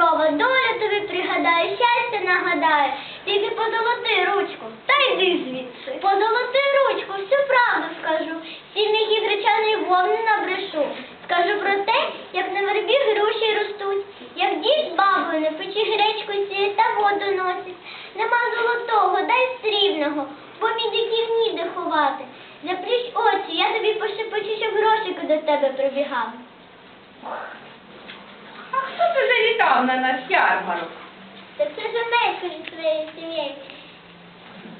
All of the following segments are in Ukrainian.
чорноброва, доля тобі пригадає, щастя нагадає. Тільки позолоти ручку, та йди звідси. Позолоти ручку, всю правду скажу. Сільних гречаної вовни набрешу. Скажу про те, як на вербі груші ростуть, як дід бабою на печі гречку сіє та воду носить. Нема золотого, дай срібного, бо мідиків ніде ховати. Заплющ очі, я тобі пошепочу, щоб грошики до тебе прибігали. Хто це завітав на наш ярмарок? Так це ж Омелько зі своєю сім'єю.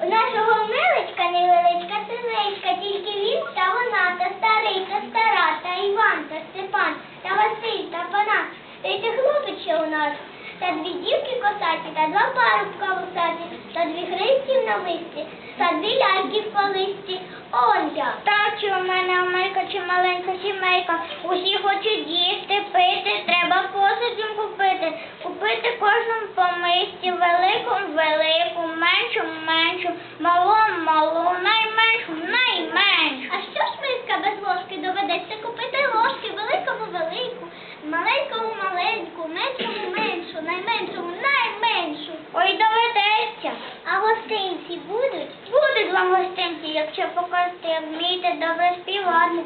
У нашого Омелечка невеличка синичка, тільки він та вона, та старий, та стара, та Іван, та Степан, та Василь, та Панас. Та й ти хлопець ще у нас. Та дві дівки косаті, та два парубка вусаті, та дві гриців на листі, та дві ляльки в полисті. Ольга. Так, чи у мене Омелька, чи маленька сімейка. Усі хочуть їсти, пити, треба посуд їм купити. Купити кожному по мисці, великому велику, меншу меншу, малу, найменшу найменшу. А що ж миска без ложки доведеться купити ложки, великому велику, маленькому маленьку, меншому меншу, найменшому найменшу. Ой, доведеться. А гостинці будуть? Будуть вам гостинці, якщо покажете, вмієте добре співати.